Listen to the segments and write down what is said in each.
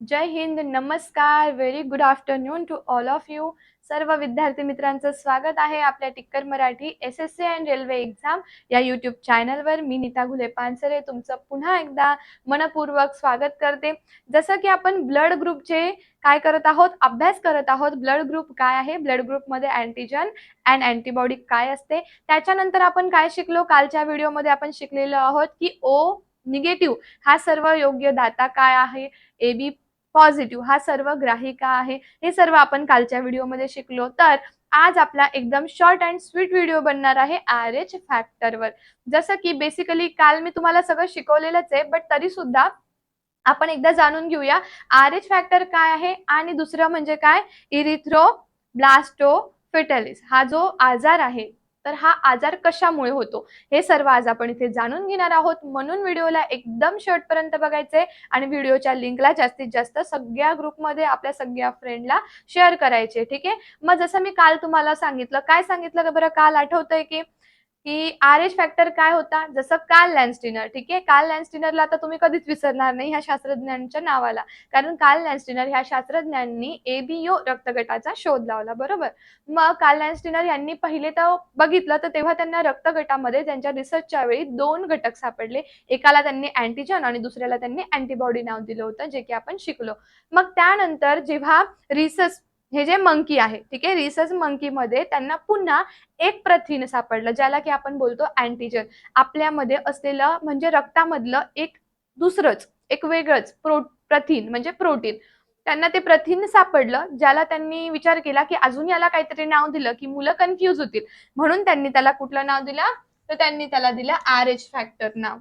जय हिंद नमस्कार very good afternoon to all of you सर्व विद्यार्थी मित्रांचं स्वागत आहे आपल्या टिक्कर Marathi S S C and railway exam या यूट्यूब चॅनलवर मी नीता घुले पानसरे तुमचं पुन्हा एकदा मनपूर्वक स्वागत करते. जसं की आपण ब्लड ग्रुपचे काय करत आहोत? अभ्यास करत आहोत. ब्लड ग्रुप काय आहे? ब्लड ग्रुपमध्ये अँटीजन अँड अँटीबॉडी काय असते? त्याच्यानंतर आपण काय शिकलो? कालच्या व्हिडिओमध्ये आपण शिकलेलो आहोत की ओ निगेटिव्ह हा सर्व योग्य दाता काय आहे? ए बी पॉझिटिव्ह हा सर्व ग्राहिका आहे. हे सर्व आपण कालच्या व्हिडिओमध्ये शिकलो. तर आज आपला एकदम शॉर्ट अँड स्वीट व्हिडिओ बनणार आहे आर एच फॅक्टरवर जसं की बेसिकली काल मी तुम्हाला सगळं शिकवलेलंच आहे बट तरी सुद्धा आपण एकदा जाणून घेऊया आर एच फॅक्टर काय आहे आणि दुसरं म्हणजे काय? इरिथ्रो ब्लास्टो फिटलिस हा जो आजार आहे तर हा आजार कशामुळे होतो? हे सर्व आज आपण इथे जाणून घेणार आहोत. म्हणून व्हिडिओला एकदम शेवटपर्यंत बघायचंय आणि व्हिडिओच्या लिंकला जास्तीत जास्त सगळ्या ग्रुपमध्ये आपल्या सगळ्या फ्रेंडला शेअर करायचे ठीक आहे? मग जसं मी काल तुम्हाला सांगितलं काय सांगितलं का बरं? काल आठवतंय की की आर एच फॅक्टर काय होता? जसं काल लॅन्स्टिनर ठीक आहे? काल लॅन्स्टिनरला आता तुम्ही कधीच विसरणार नाही ह्या शास्त्रज्ञांच्या नावाला. कारण काल लॅन्स्टिनर ह्या शास्त्रज्ञांनी एबीओ रक्तगटाचा शोध लावला बरोबर? मग काल लॅन्स्टिनर यांनी पहिले तर बघितलं तर तेव्हा त्यांना रक्तगटामध्ये त्यांच्या रिसर्चच्या वेळी दोन घटक सापडले. एकाला त्यांनी अँटीजन आणि दुसऱ्याला त्यांनी अँटीबॉडी नाव दिलं होतं जे की आपण शिकलो. मग त्यानंतर जेव्हा रिसर्च हे जे मंकी आहे ठीक आहे? रिसर्च मंकीमध्ये त्यांना पुन्हा एक प्रथिन सापडलं ज्याला की आपण बोलतो अँटीजन आपल्यामध्ये असलेलं म्हणजे रक्तामधलं एक दुसरंच एक वेगळंच प्रो प्रथिन म्हणजे प्रोटीन त्यांना ते प्रथिन सापडलं ज्याला त्यांनी विचार केला की अजून याला काहीतरी नाव दिलं की मुलं कन्फ्यूज होतील. म्हणून त्यांनी त्याला कुठलं नाव दिलं? तर त्यांनी त्याला दिलं आर एच फॅक्टर नाव.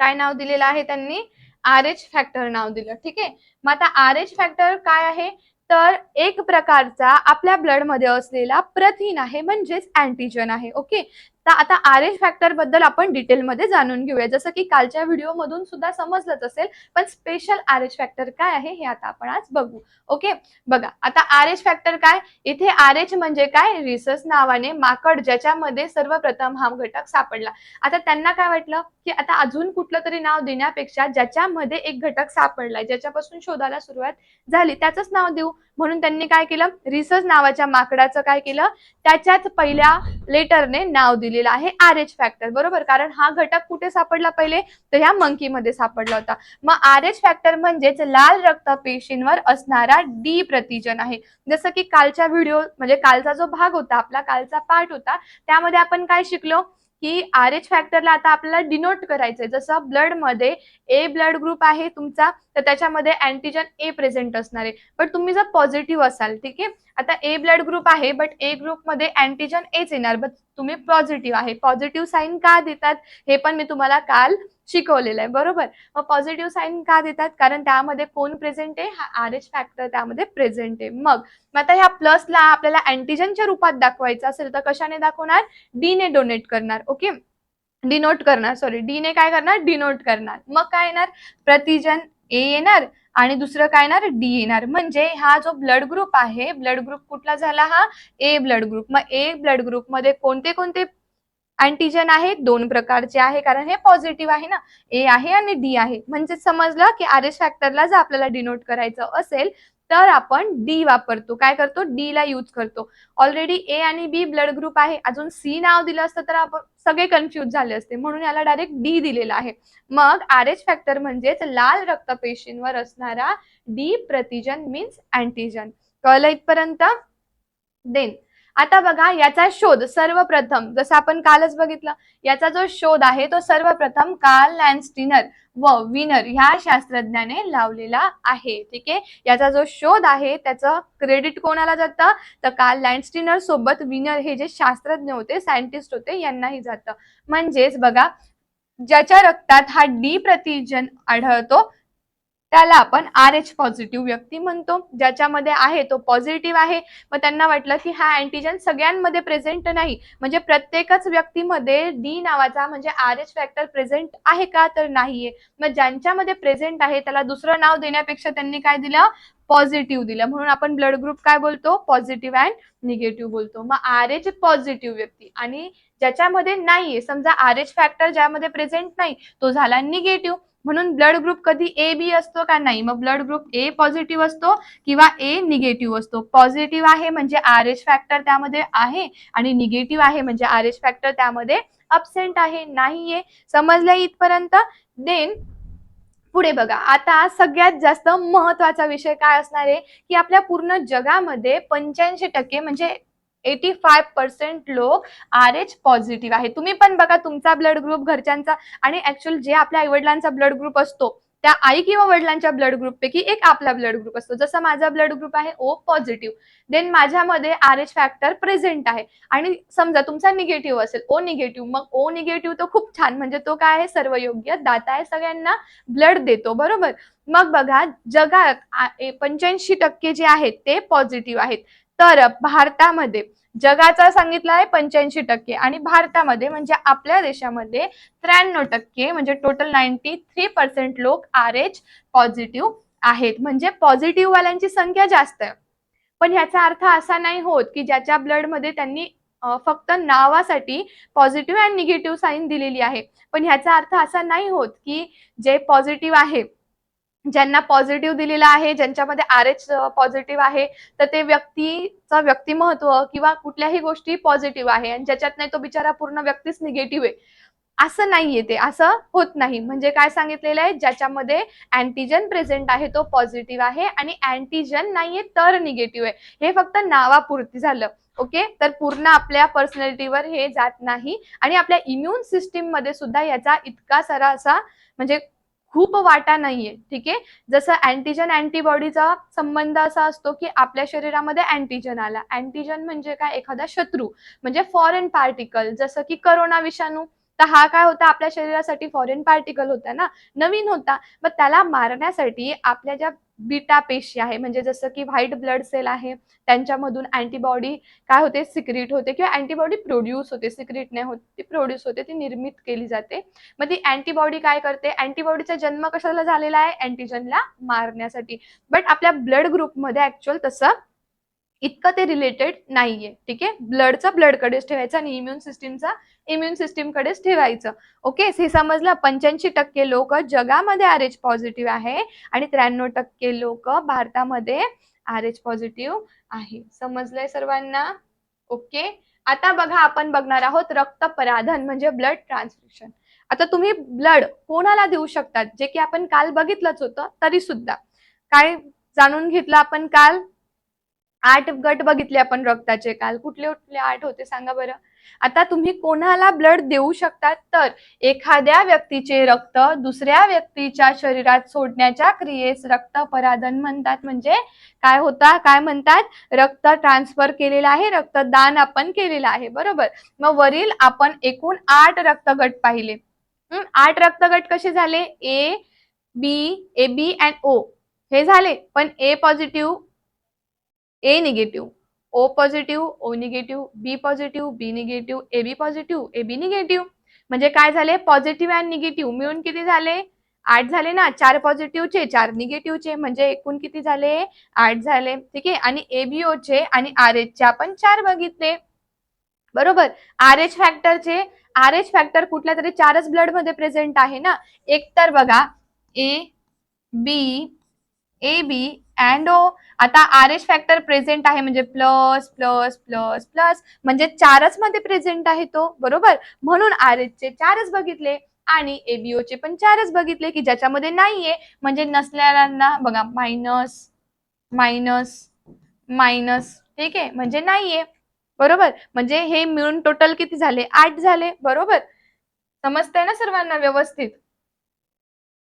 काय नाव दिलेलं आहे त्यांनी? आर एच फॅक्टर नाव दिलं ठीक आहे? मग आता आर एच फॅक्टर काय आहे? तर एक प्रकारचा आपल्या ब्लडमध्ये असलेला प्रथिन आहे म्हणजेच अँटीजन आहे ओके तर आता आर एच फॅक्टरबद्दल आपण डिटेलमध्ये जाणून घेऊया. जसं की कालच्या व्हिडिओमधून सुद्धा समजलंच असेल पण स्पेशल आर एच फॅक्टर काय आहे हे आता आपण आज बघू ओके बघा आता आर एच फॅक्टर काय? इथे आर एच म्हणजे काय? रिसस नावाने माकड ज्याच्यामध्ये सर्वप्रथम हा घटक सापडला. आता त्यांना काय वाटलं? की आता अजून कुठलं तरी नाव देण्यापेक्षा ज्याच्यामध्ये एक घटक सापडलाय ज्याच्यापासून शोधायला सुरुवात झाली त्याचंच नाव देऊ. म्हणून त्यांनी काय केलं? रिसर्च नावाच्या माकडाचं काय केलं? त्याच्याच पहिल्या लेटरने नाव दिलेलं आहे आर एच फॅक्टर बरोबर? कारण हा घटक कुठे सापडला पहिले? तर ह्या मंकीमध्ये सापडला होता. मग आर एच फॅक्टर म्हणजेच लाल रक्तपेशींवर असणारा डी प्रतिजन आहे. जसं की कालच्या व्हिडिओ म्हणजे कालचा जो भाग होता आपला कालचा पार्ट होता त्यामध्ये आपण काय शिकलो? की आर एच फॅक्टरला आता आपल्याला डिनोट करायचंय. जसं ब्लडमध्ये ए ब्लड ग्रुप आहे तुमचा तर त्याच्यामध्ये अँटीजन ए प्रेझेंट असणार आहे. बट तुम्ही जर पॉझिटिव्ह असाल ठीक आहे? आता ए ब्लड ग्रुप आहे बट ए ग्रुपमध्ये अँटीजन एच येणार. बट तुम्ही पॉझिटिव्ह आहे. पॉझिटिव्ह साईन का देतात? हे पण मी तुम्हाला काल शिकवलेलं आहे. बरोबर? मग पॉझिटिव्ह साईन का देतात? कारण त्यामध्ये कोण प्रेझेंट आहे? हा आर एच फॅक्टर त्यामध्ये प्रेझेंट आहे. मग मग आता ह्या प्लसला आपल्याला अँटीजनच्या रूपात दाखवायचं असेल तर कशाने दाखवणार? डी ने डोनेट करणार. ओके डिनोट करणार. सॉरी डी ने काय करणार? डिनोट करणार. मग काय येणार? प्रतिजन ए येणार. आणि दुसरं काय येणार? डी येणार. म्हणजे हा जो ब्लड ग्रुप आहे ब्लड ग्रुप कुठला झाला हा? ए ब्लड ग्रुप मग ए ब्लड ग्रुपमध्ये कोणते कोणते अँटीजन आहेत? दोन प्रकारचे आहे कारण हे पॉझिटिव्ह आहे ना. ए आहे आणि डी आहे. म्हणजे समजलं की आर एस फॅक्टरला जर आपल्याला डिनोट करायचं असेल तर आपण डी वापरतो. काय करतो? डी ला यूज करतो. ऑलरेडी ए आणि बी ब्लड ग्रुप आहे. अजून सी नाव दिलं असतं तर आपण सगळे कन्फ्युज झाले असते. म्हणून याला डायरेक्ट डी दिलेला आहे. मग आर एच फॅक्टर म्हणजेच लाल रक्तपेशींवर असणारा डी प्रतिजन मीन्स अँटीजन कळलं इथपर्यंत? देन आता बघा याचा शोध सर्वप्रथम जसं आपण कालच बघितलं याचा जो शोध आहे तो सर्वप्रथम कार्ल लॅन्स्टिनर व विनर ह्या शास्त्रज्ञाने लावलेला आहे ठीक आहे? याचा जो शोध आहे त्याचं क्रेडिट कोणाला जातं? तर कार्ल लँडस्टिनर सोबत विनर हे जे शास्त्रज्ञ होते सायंटिस्ट होते यांनाही जातं. म्हणजेच बघा ज्याच्या रक्तात हा डी प्रतिजन आढळतो त्याला आपण आर एच पॉझिटिव्ह व्यक्ती म्हणतो. ज्याच्यामध्ये आहे तो पॉझिटिव्ह आहे. मग त्यांना वाटलं की हा अँटीजन सगळ्यांमध्ये प्रेझेंट नाही. म्हणजे प्रत्येकच व्यक्तीमध्ये डी नावाचा म्हणजे आर एच फॅक्टर प्रेझेंट आहे का तर नाहीये. मग ज्यांच्यामध्ये प्रेझेंट आहे त्याला दुसरं नाव देण्यापेक्षा त्यांनी काय दिलं? पॉझिटिव्ह दिलं. म्हणून आपण ब्लड ग्रुप काय बोलतो? पॉझिटिव्ह अँड निगेटिव्ह बोलतो. मग आर एच पॉझिटिव्ह व्यक्ती. आणि ज्याच्यामध्ये नाहीये समजा आर एच फॅक्टर ज्यामध्ये प्रेझेंट नाही तो झाला निगेटिव्ह म्हणून ब्लड ग्रुप कधी ए बी असतो का नाही? मग ब्लड ग्रुप ए पॉझिटिव्ह असतो किंवा ए निगेटिव्ह असतो. पॉझिटिव्ह आहे म्हणजे आर एच फॅक्टर त्यामध्ये आहे आणि निगेटिव्ह आहे म्हणजे आर एच फॅक्टर त्यामध्ये अबसेंट आहे नाहीये. समजलं इथपर्यंत? देन पुढे बघा. आता सगळ्यात जास्त महत्त्वाचा विषय काय असणार आहे? की आपल्या पूर्ण जगामध्ये पंच्याऐंशी टक्के म्हणजे एटी फाय पर्सेंट लोक आर एच पॉझिटिव्ह आहे तुम्ही पण बघा तुमचा ब्लड ग्रुप घरच्यांचा आणि ऍक्च्युअल जे आपल्या आईवडिलांचा ब्लड ग्रुप असतो त्या आई किंवा वडिलांच्या ब्लड ग्रुपपैकी एक आपला ब्लड ग्रुप असतो. जसं माझा ब्लड ग्रुप आहे ओ पॉझिटिव्ह देन माझ्यामध्ये आर एच फॅक्टर प्रेझेंट आहे. आणि समजा तुमचा निगेटिव्ह असेल ओ निगेटिव्ह मग ओ निगेटिव्ह तो खूप छान म्हणजे तो काय आहे? सर्व योग्य दाता आहे सगळ्यांना ब्लड देतो बरोबर? मग बघा जगात पंच्याऐंशी टक्के जे आहेत ते पॉझिटिव्ह आहेत. तर भारतामध्ये जगाचा सांगितलं आहे पंच्याऐंशी टक्के आणि भारतामध्ये म्हणजे आपल्या देशामध्ये त्र्याण्णव टक्के म्हणजे टोटल नाईन्टी थ्री पर्सेंट लोक आर एच पॉझिटिव्ह आहेत. म्हणजे पॉझिटिव्ह वाल्यांची संख्या जास्त आहे. पण ह्याचा अर्थ असा नाही होत की ज्याच्या ब्लडमध्ये त्यांनी फक्त नावासाठी पॉझिटिव्ह अँड निगेटिव्ह साईन दिलेली आहे. पण ह्याचा अर्थ असा नाही होत की जे पॉझिटिव्ह आहे ज्यांना पॉझिटिव्ह दिलेला आहे ज्यांच्यामध्ये आर एच पॉझिटिव्ह आहे तर ते व्यक्तीचं व्यक्तिमत्व किंवा कुठल्याही गोष्टी पॉझिटिव्ह आहे आणि ज्याच्यात नाही तो बिचारा पूर्ण व्यक्तीच निगेटिव्ह आहे. असं नाहीये ते असं होत नाही. म्हणजे काय सांगितलेलं आहे? ज्याच्यामध्ये अँटीजन प्रेझेंट आहे तो पॉझिटिव्ह आहे आणि अँटीजन नाहीये तर निगेटिव्ह आहे. हे फक्त नावापुरती झालं. ओके? तर पूर्ण आपल्या पर्सनॅलिटीवर हे जात नाही आणि आपल्या इम्युन सिस्टीममध्ये सुद्धा याचा इतका सारा असा म्हणजे खूप वाटा नाहीये ठीक आहे? जसं अँटीजन अँटीबॉडीचा संबंध असा असतो की आपल्या शरीरामध्ये अँटीजन आला. अँटीजन म्हणजे काय? एखादा शत्रू म्हणजे फॉरेन पार्टिकल जसं की करोना विषाणू. तर हा काय होता? आपल्या शरीरासाठी फॉरेन पार्टिकल होता ना? नवीन होता. मग त्याला मारण्यासाठी आपल्या ज्या बीटा पेशी आहे. म्हणजे जसं की व्हाईट ब्लड सेल आहे त्यांच्यामधून अँटीबॉडी काय होते? सिक्रिट होते किंवा अँटीबॉडी प्रोड्यूस होते. सिक्रिट नाही होत ती प्रोड्यूस होते ती निर्मित केली जाते. मग ती अँटीबॉडी काय करते? अँटीबॉडीचा जन्म कशाला झालेला आहे? अँटीजनला मारण्यासाठी. बट आपल्या ब्लड ग्रुपमध्ये ऍक्च्युअल तसं इतकं ते रिलेटेड नाहीये ठीक आहे? ब्लडचं ब्लडकडेच ठेवायचं आणि इम्युन सिस्टीमचा इम्युन सिस्टीमकडेच ठेवायचं. ओके हे समजलं? पंच्याऐंशी टक्के लोक जगामध्ये आर एच पॉझिटिव्ह आहे आणि त्र्याण्णव टक्के लोक भारतामध्ये आर एच पॉझिटिव्ह आहे. समजलंय सर्वांना? ओके आता बघा आपण बघणार आहोत रक्त पराधन म्हणजे ब्लड ट्रान्सफ्युशन आता तुम्ही ब्लड कोणाला देऊ शकतात? जे की आपण काल बघितलंच होतं तरी सुद्धा काय जाणून घेतलं आपण काल? आठ गट बघितले आपण रक्ताचे. काल कुठले कुठले आठ होते सांगा बरं. आता तुम्ही कोणाला ब्लड देऊ शकतात तर एखाद्या व्यक्तीचे रक्त दुसऱ्या व्यक्तीच्या शरीरात सोडण्याच्या क्रियेस रक्त पराधन म्हणतात. म्हणजे काय होता? काय म्हणतात? रक्त ट्रान्सफर केलेलं आहे. रक्तदान आपण केलेलं आहे. बरोबर? मग वरील आपण एकूण आठ रक्तगट पाहिले. आठ रक्तगट कसे झाले? ए बी ए बी अँड ओ हे झाले. पण A positive A negative O positive O negative B positive B negative A B positive A B negative म्हणजे काय झाले? पॉझिटिव्ह अँड निगेटिव्ह मिळून किती झाले? आठ झाले ना? चार पॉझिटिव्हचे चार निगेटिव्हचे म्हणजे एकूण किती झाले? आठ झाले. ठीक आहे? आणि एबीओचे आणि आर एचचे आपण चार बघितले. बरोबर? आर एच फॅक्टरचे आर एच फॅक्टर कुठल्या तरी चारच ब्लडमध्ये प्रेझेंट आहे ना? एक तर बघा. A B A B and ओ आता आर एच फॅक्टर प्रेझेंट आहे म्हणजे प्लस प्लस प्लस प्लस म्हणजे चारच मध्ये प्रेझेंट आहे तो बरोबर? म्हणून आर एच चे चारच बघितले आणि एबीओ चे पण चारच बघितले की ज्याच्यामध्ये नाहीये म्हणजे नसलेल्यांना बघा मायनस मायनस मायनस ठीक आहे? म्हणजे नाहीये बरोबर? म्हणजे हे मिळून टोटल किती झाले? आठ झाले बरोबर? समजतंय ना सर्वांना व्यवस्थित?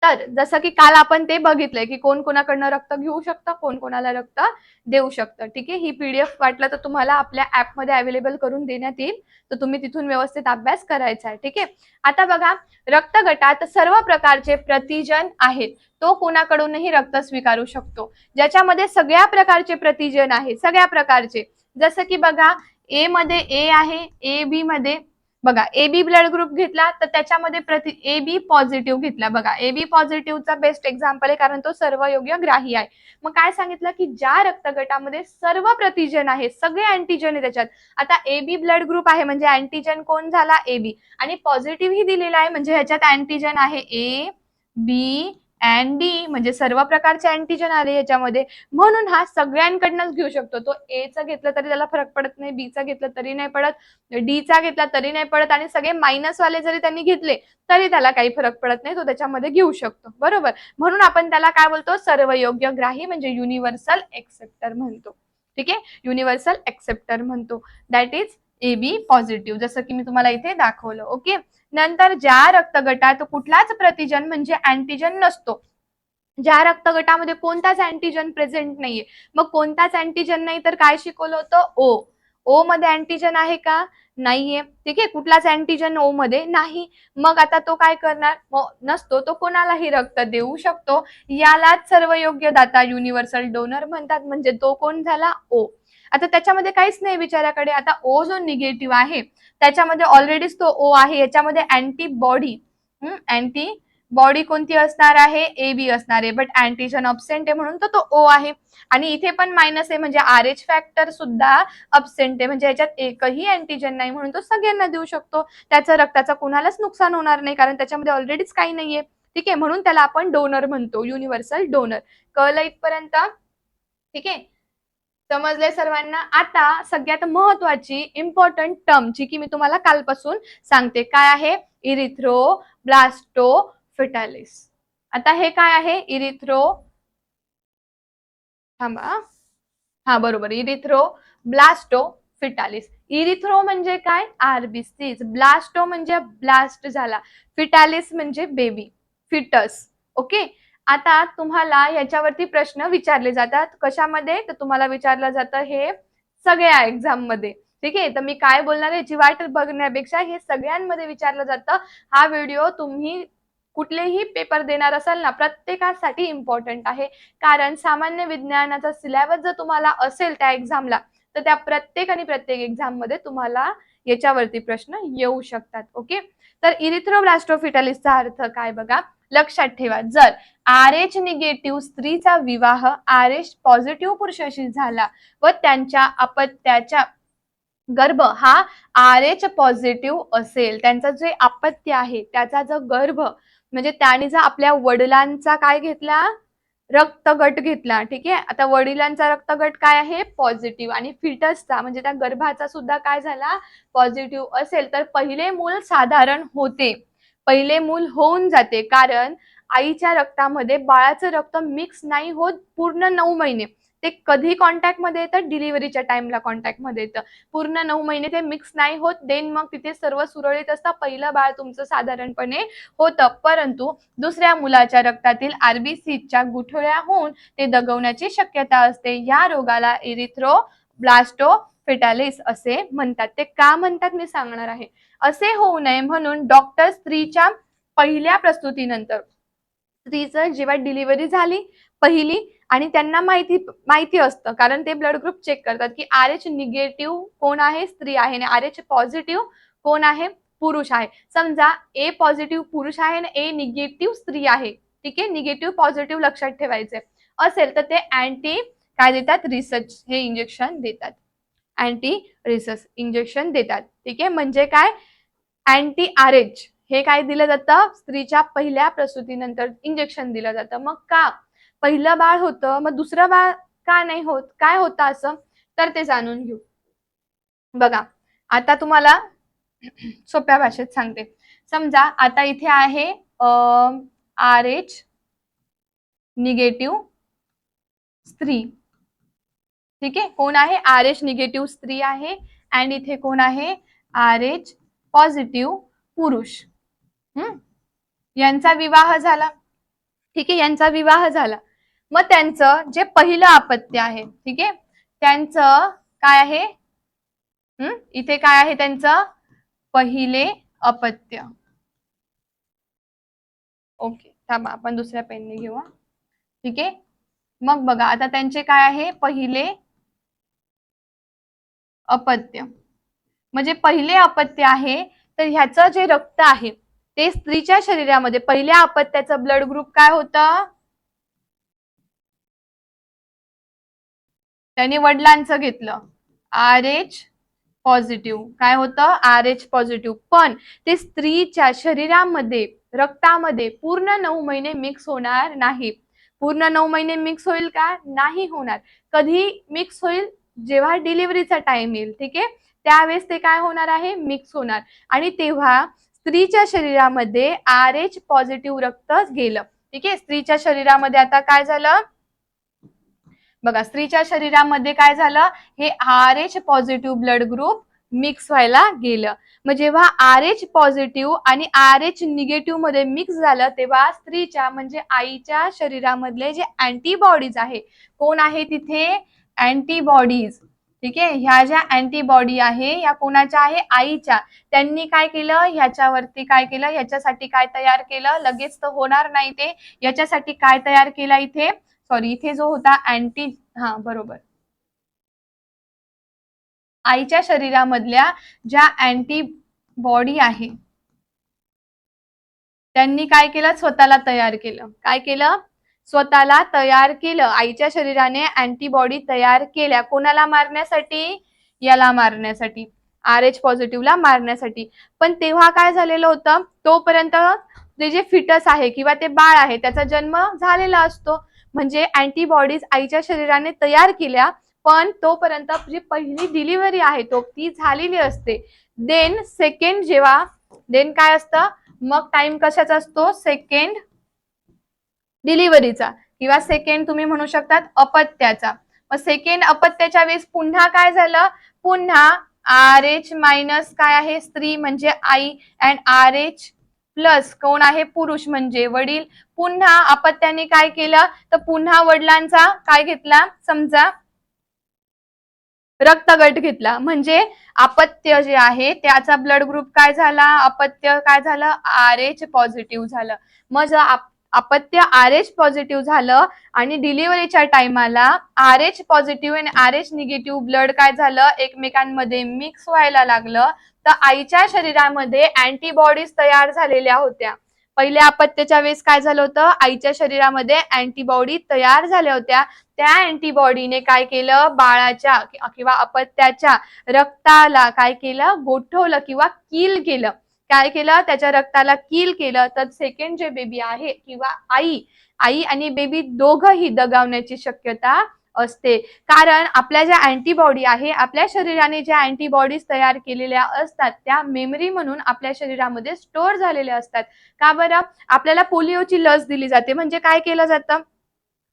तर जसं की काल आपण ते बघितलंय की कोण कोणाकडनं रक्त घेऊ शकतं कोण कोणाला रक्त देऊ शकतं. ठीक आहे? ही पीडीएफ वाटलं तर तुम्हाला आपल्या ऍपमध्ये अवेलेबल करून देण्यात येईल. तर तुम्ही तिथून व्यवस्थित अभ्यास करायचा आहे. ठीक आहे? आता बघा रक्त गटात सर्व प्रकारचे प्रतिजन आहेत. तो कोणाकडूनही रक्त स्वीकारू शकतो. ज्याच्यामध्ये सगळ्या प्रकारचे प्रतिजन आहे सगळ्या प्रकारचे. जसं की बघा ए मध्ये ए आहे ए बी मध्ये बघा ए बी ब्लड ग्रुप घेतला तर त्याच्यामध्ये प्रति ए बी पॉझिटिव्ह घेतला. बघा ए बी पॉझिटिव्हचा बेस्ट एक्झाम्पल आहे कारण तो सर्व योग्य ग्राही आहे. मग काय सांगितलं की ज्या रक्तगटामध्ये सर्व प्रतिजन आहे सगळे अँटीजन आहे त्याच्यात. आता ए बी ब्लड ग्रुप आहे म्हणजे अँटीजन कोण झाला? ए बी आणि पॉझिटिव्ह ही दिलेला आहे म्हणजे ह्याच्यात अँटीजन आहे ए बी अँडी म्हणजे सर्व प्रकारचे अँटीजन आले याच्यामध्ये. म्हणून हा सगळ्यांकडनंच घेऊ शकतो. तो ए चा घेतला तरी त्याला फरक पडत नाही बीचा घेतला तरी नाही पडत डी चा घेतला तरी नाही पडत आणि सगळे मायनसवाले जरी त्यांनी घेतले तरी त्याला काही फरक पडत नाही. तो त्याच्यामध्ये घेऊ शकतो. बरोबर? म्हणून आपण त्याला काय बोलतो? सर्व योग्य ग्राही म्हणजे युनिव्हर्सल एक्सेप्टर म्हणतो. ठीक आहे? युनिव्हर्सल एक्सेप्टर म्हणतो. That is A B positive जसं की मी तुम्हाला इथे दाखवलं ओके? नंतर ज्या रक्तगटात कुठलाच प्रतिजन म्हणजे अँटीजन नसतो ज्या रक्तगटामध्ये कोणताच अँटीजन प्रेझेंट नाहीये मग कोणताच अँटीजन नाही तर काय शिकवलं होतं? ओ ओ मध्ये अँटीजन आहे का? नाहीये. ठीक आहे? कुठलाच अँटीजन ओ मध्ये नाही. मग आता तो काय करणार? मग नसतो तो कोणालाही रक्त देऊ शकतो. यालाच सर्व योग्य दाता युनिव्हर्सल डोनर म्हणतात. म्हणजे तो कोण झाला? ओ आता त्याच्यामध्ये काहीच नाही विचाराकडे. आता ओ जो निगेटिव्ह आहे त्याच्यामध्ये ऑलरेडीच तो ओ आहे. याच्यामध्ये अँटीबॉडी अँटी बॉडी कोणती असणार आहे? ए बी असणार आहे. बट अँटीजन अब्सेंट आहे म्हणून तर तो ओ आहे. आणि इथे पण मायनस आहे. म्हणजे आर एच फॅक्टर सुद्धा अब्सेंट आहे. म्हणजे याच्यात एकही अँटीजन नाही म्हणून तो सगळ्यांना देऊ शकतो. त्याचं रक्ताचं कुणालाच नुकसान होणार नाही. कारण त्याच्यामध्ये ऑलरेडीच काही नाहीये. ठीक आहे? म्हणून त्याला आपण डोनर म्हणतो. युनिव्हर्सल डोनर कळलं इथपर्यंत? ठीक आहे? समजले सर्वांना. आता सगळ्यात महत्वाची इम्पॉर्टंट टर्म जी की मी तुम्हाला कालपासून सांगते काय आहे? इरिथ्रो ब्लास्टो फिटालिस आता हे काय आहे? इरिथ्रो थांबा हा. बरोबर. इरिथ्रो ब्लास्टो फिटालिस इरिथ्रो म्हणजे काय आरबीसीज ब्लास्टो म्हणजे ब्लास्ट झाला. फिटालिस म्हणजे बेबी फिटस ओके आता तुम्हाला याच्यावरती प्रश्न विचारले जातात. कशामध्ये? तर तुम्हाला विचारलं जातं हे सगळ्या एक्झाममध्ये. ठीक आहे? तर मी काय बोलणार याची वाट बघण्यापेक्षा हे सगळ्यांमध्ये विचारलं जातं. हा व्हिडिओ तुम्ही कुठलेही पेपर देणार असाल ना प्रत्येकासाठी इम्पॉर्टंट आहे. कारण सामान्य विज्ञानाचा सिलेबस जर तुम्हाला असेल त्या एक्झामला तर त्या प्रत्येक आणि प्रत्येक एक्झाममध्ये तुम्हाला याच्यावरती प्रश्न येऊ शकतात. ओके तर इरिथ्रोब्लास्टोफिटालिसचा अर्थ काय बघा? लक्षात ठेवा. जर आर एच निगेटिव्ह स्त्रीचा विवाह आर एच पॉझिटिव्ह पुरुषाशी झाला व त्यांच्या अपत्याच्या गर्भ हा आर एच पॉझिटिव्ह असेल त्यांचा जे अपत्य आहे त्याचा जो गर्भ म्हणजे त्याने जर आपल्या वडिलांचा काय घेतला? रक्तगट घेतला. ठीक आहे? आता वडिलांचा रक्तगट काय आहे? पॉझिटिव्ह आणि फिटसचा म्हणजे त्या गर्भाचा सुद्धा काय झाला? पॉझिटिव्ह असेल. तर पहिले मूल साधारण होते. पहिले मूल होऊन जाते. कारण आईच्या रक्तामध्ये बाळाचं रक्त मिक्स नाही होत पूर्ण नऊ महिने. ते कधी कॉन्टॅक्टमध्ये येतं? डिलिव्हरीच्या टाइमला कॉन्टॅक्टमध्ये येतं. पूर्ण नऊ महिने ते मिक्स नाही होत. देन मग तिथे सर्व सुरळीत असतं. पहिलं बाळ तुमचं साधारणपणे होतं. परंतु दुसऱ्या मुलाच्या रक्तातील आरबीसीच्या गुठळ्या होऊन ते दगवण्याची शक्यता असते. या रोगाला इरिथ्रो ब्लास्टो फिटालिस असे म्हणतात. ते का म्हणतात मी सांगणार आहे. असे होऊ नये म्हणून डॉक्टर स्त्रीच्या पहिल्या प्रस्तुतीनंतर स्त्रीचं जेव्हा डिलिव्हरी झाली पहिली आणि त्यांना माहिती माहिती असतं. कारण ते ब्लड ग्रुप चेक करतात की आर एच निगेटिव्ह कोण आहे? स्त्री आहे. आणि आर एच पॉझिटिव्ह कोण आहे? पुरुष आहे. समजा ए पॉझिटिव्ह पुरुष आहे आणि ए निगेटिव्ह स्त्री आहे. ठीक आहे? निगेटिव्ह पॉझिटिव्ह लक्षात ठेवायचे असेल तर ते अँटी काय देतात? रिसर्च हे इंजेक्शन देतात. अँटी रिसस इंजेक्शन देतात. ठीक आहे? म्हणजे काय? अँटी आर एच हे काय दिलं जातं? स्त्रीच्या पहिल्या प्रसूतीनंतर इंजेक्शन दिलं जातं. मग का? पहिलं बाळ होतं मग दुसरं बाळ का नाही होत? काय होतं असं? तर ते जाणून घेऊ. बघा आता तुम्हाला सोप्या भाषेत सांगते. समजा आता इथे आहे आर एच निगेटिव्ह स्त्री. ठीक आहे? कोण आहे? आर एच निगेटिव्ह स्त्री आहे. अँड इथे कोण आहे? आर एच पॉझिटिव्ह पुरुष. हम्म? यांचा विवाह झाला. ठीक आहे? यांचा विवाह झाला. मग त्यांचं जे पहिलं अपत्य आहे ठीक आहे? त्यांचं काय आहे? हम्म? इथे काय आहे त्यांचं? पहिले अपत्य. ओके. थांबा आपण दुसऱ्या पेनने घेऊ ठीक आहे? मग बघा आता त्यांचे काय आहे? पहिले अपत्य. म्हणजे पहिले अपत्य आहे तर ह्याचं जे रक्त आहे ते स्त्रीच्या शरीरामध्ये पहिल्या अपत्याचं ब्लड ग्रुप काय होतं? त्याने वडिलांचं घेतलं. आर एच पॉझिटिव्ह काय होतं? आर एच पॉझिटिव्ह पण ते स्त्रीच्या शरीरामध्ये रक्तामध्ये पूर्ण नऊ महिने मिक्स होणार नाही. पूर्ण नऊ महिने मिक्स होईल का? नाही होणार. कधी मिक्स होईल? जेव्हा डिलिव्हरीचा टाइम येईल ठीक आहे? त्यावेळेस ते काय होणार आहे? मिक्स होणार. आणि तेव्हा स्त्रीच्या शरीरामध्ये आर एच पॉझिटिव्ह रक्त गेलं. ठीक आहे? स्त्रीच्या शरीरामध्ये आता काय झालं? बघा स्त्रीच्या शरीरामध्ये काय झालं? हे R H positive blood group mix व्हायला गेलं. मग जेव्हा आर एच पॉझिटिव्ह आणि आर एच निगेटिव्हमध्ये मिक्स झालं तेव्हा स्त्रीच्या म्हणजे आईच्या शरीरामधले जे अँटीबॉडीज आहे कोण आहे तिथे? अँटीबॉडीज ठीक आहे? ह्या ज्या अँटीबॉडी आहे या कोणाच्या आहे? आईच्या. त्यांनी काय केलं? ह्याच्यावरती काय केलं? ह्याच्यासाठी काय तयार केलं? लगेच तर होणार नाही ते. याच्यासाठी काय तयार केलं इथे? सॉरी इथे जो होता अँटी हा बरोबर. आईच्या शरीरामधल्या ज्या अँटीबॉडी आहे त्यांनी काय केलं? स्वतःला तयार केलं. काय केलं? स्वतःला तयार केलं. आईच्या शरीराने अँटीबॉडी तयार केल्या. कोणाला मारण्यासाठी? याला मारण्यासाठी. आर एच पॉझिटिव्हला मारण्यासाठी. पण तेव्हा काय झालेलं होतं? तोपर्यंत ते जे फिटस आहे किंवा ते बाळ आहे त्याचा जन्म झालेला असतो. म्हणजे अँटीबॉडीज आईच्या शरीराने तयार केल्या पण तोपर्यंत जी पहिली डिलिव्हरी आहे तो ती झालेली असते. देन सेकंड जेव्हा देन काय असतं? मग टाइम कशाचा असतो? सेकंड डिलिव्हरीचा. किंवा सेकंड तुम्ही म्हणू शकतात अपत्याचा. मग सेकंड अपत्याच्या वेळेस पुन्हा काय झालं? पुन्हा आर एच मायनस काय आहे? स्त्री म्हणजे आई. अँड आर एच प्लस कोण आहे? पुरुष म्हणजे वडील. पुन्हा अपत्याने काय केलं? तर पुन्हा वडिलांचा काय घेतला? समजा रक्तगट घेतला. म्हणजे अपत्य जे आहे त्याचा ब्लड ग्रुप काय झाला? अपत्य काय झालं? आर एच पॉझिटिव्ह झालं. मग आप- अपत्य आर एच पॉझिटिव्ह झालं आणि डिलिव्हरीच्या टायमाला आर एच पॉझिटिव्ह आणि आर एच निगेटिव्ह ब्लड काय झालं? एकमेकांमध्ये मिक्स व्हायला लागलं. तर आईच्या शरीरामध्ये अँटीबॉडीज तयार झालेल्या होत्या. पहिल्या अपत्याच्या वेळेस काय झालं होतं? आईच्या शरीरामध्ये अँटीबॉडी तयार झाल्या होत्या. त्या अँटीबॉडीने काय केलं? बाळाच्या किंवा अपत्याच्या रक्ताला काय केलं? गोठवलं किंवा कील केलं. काय केलं? त्याच्या रक्ताला कील केलं. तर सेकंड जे बेबी आहे किंवा आई आई आणि बेबी दोघंही दगावण्याची शक्यता असते. कारण आपल्या ज्या अँटीबॉडी आहे आपल्या शरीराने ज्या अँटीबॉडीज तयार केलेल्या असतात त्या मेमरी म्हणून आपल्या शरीरामध्ये स्टोअर झालेल्या असतात. का बरं? आपल्याला पोलिओची लस दिली जाते. म्हणजे काय केलं जातं?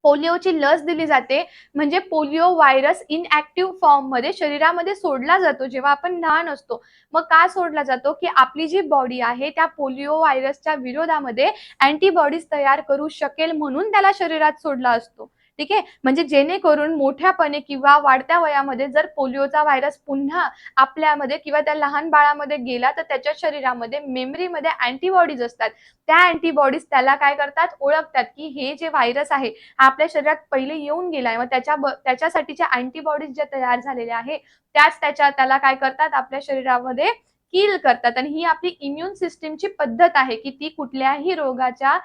पोलिओची लस दिली जाते. म्हणजे पोलिओ व्हायरस इनऍक्टिव्ह फॉर्ममध्ये शरीरामध्ये सोडला जातो जेव्हा आपण लहान असतो. मग का सोडला जातो? की आपली जी बॉडी आहे त्या पोलिओ व्हायरसच्या विरोधामध्ये अँटीबॉडीज तयार करू शकेल म्हणून त्याला शरीरात सोडला असतो. ठीक आहे? म्हणजे जेणेकरून मोठ्यापणे किंवा वाढत्या वयामध्ये जर पोलिओचा व्हायरस पुन्हा आपल्यामध्ये किंवा त्या लहान बाळामध्ये गेला तर त्याच्या शरीरामध्ये मेमरीमध्ये अँटीबॉडीज असतात. त्या अँटीबॉडीज त्याला काय करतात? ओळखतात की हे जे व्हायरस आहे हा आपल्या शरीरात पहिले येऊन गेलाय. मग त्याच्या त्याच्यासाठीच्या अँटीबॉडीज ज्या तयार झालेल्या आहे त्याच त्याच्या त्याला काय करतात? आपल्या शरीरामध्ये किल करतात. आणि ही आपली इम्युन सिस्टीमची पद्धत आहे की ती कुठल्याही रोगाच्या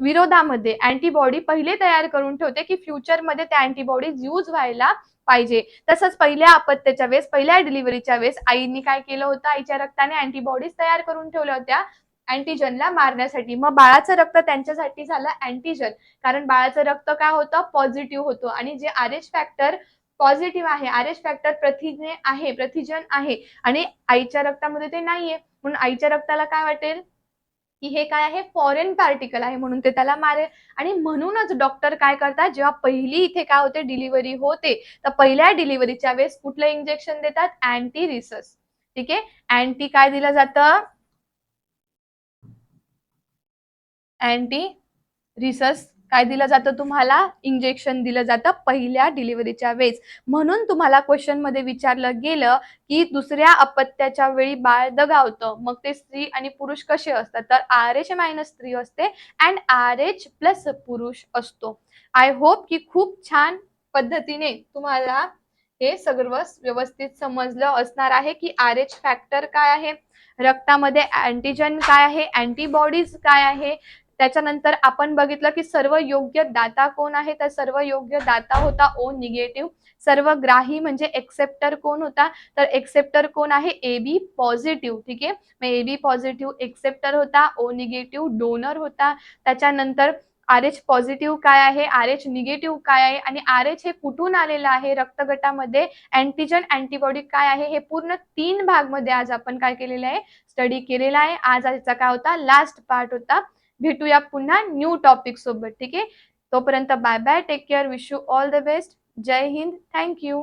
विरोधामध्ये अँटीबॉडी पहिले तयार करून ठेवते की फ्युचरमध्ये त्या अँटीबॉडीज यूज व्हायला पाहिजे. तसंच पहिल्या अपत्याच्या वेळेस पहिल्या डिलिव्हरीच्या वेळेस आईने काय केलं होतं? आईच्या रक्ताने अँटीबॉडीज तयार करून ठेवल्या होत्या अँटीजनला मारण्यासाठी. मग बाळाचं रक्त त्यांच्यासाठी झालं अँटीजन कारण बाळाचं रक्त काय होतं? पॉझिटिव्ह होतं. आणि जे आर एच फॅक्टर पॉझिटिव्ह आहे आर एच फॅक्टर प्रथिने आहे प्रथिजन आहे. आणि आईच्या रक्तामध्ये ते नाहीये. म्हणून आईच्या रक्ताला काय वाटेल? की हे काय आहे? फॉरेन पार्टिकल आहे म्हणून ते त्याला मारे आणि म्हणूनच डॉक्टर काय करतात? जेव्हा पहिली इथे काय होते? डिलिव्हरी होते. तर पहिल्या डिलिव्हरीच्या वेळेस कुठलं इंजेक्शन देतात? अँटी रिसस ठीक आहे? अँटी काय दिलं जातं? अँटी रिसस काय दिलं जातं तुम्हाला? इंजेक्शन दिलं जातं पहिल्या डिलिव्हरीच्या वेळेस. म्हणून तुम्हाला क्वेश्चनमध्ये विचारलं गेलं की दुसऱ्या अपत्याच्या वेळी बाळ दगावतं. मग ते स्त्री आणि पुरुष कसे असतात? तर आर एच मायनस स्त्री असते अँड आर एच प्लस पुरुष असतो. आय होप की खूप छान पद्धतीने तुम्हाला हे सर्व व्यवस्थित समजलं असणार आहे की आर एच फॅक्टर काय आहे? रक्तामध्ये अँटीजन काय आहे? अँटीबॉडीज काय आहे? त्याच्यानंतर आपण बघितलं की सर्व योग्य दाता कोण आहे? तर सर्व योग्य दाता होता ओ निगेटिव्ह सर्व ग्राही म्हणजे एक्सेप्टर कोण होता? तर एक्सेप्टर कोण आहे? ए बी पॉझिटिव्ह ठीक आहे? मग ए बी पॉझिटिव्ह एक्सेप्टर होता. ओ निगेटिव्ह डोनर होता. त्याच्यानंतर आर एच पॉझिटिव्ह काय आहे? आर एच निगेटिव्ह काय आहे? आणि आर एच हे कुठून आलेलं आहे? रक्तगटामध्ये अँटीजन अँटीबॉडी काय आहे? हे पूर्ण तीन भागमध्ये आज आपण काय केलेलं आहे? स्टडी केलेला आहे. आज याचा काय होता? लास्ट पार्ट होता. भेटूया पुन्हा न्यू टॉपिक सोबत ठीक आहे? तोपर्यंत bye bye take care wish you all the best जय हिंद थँक्यू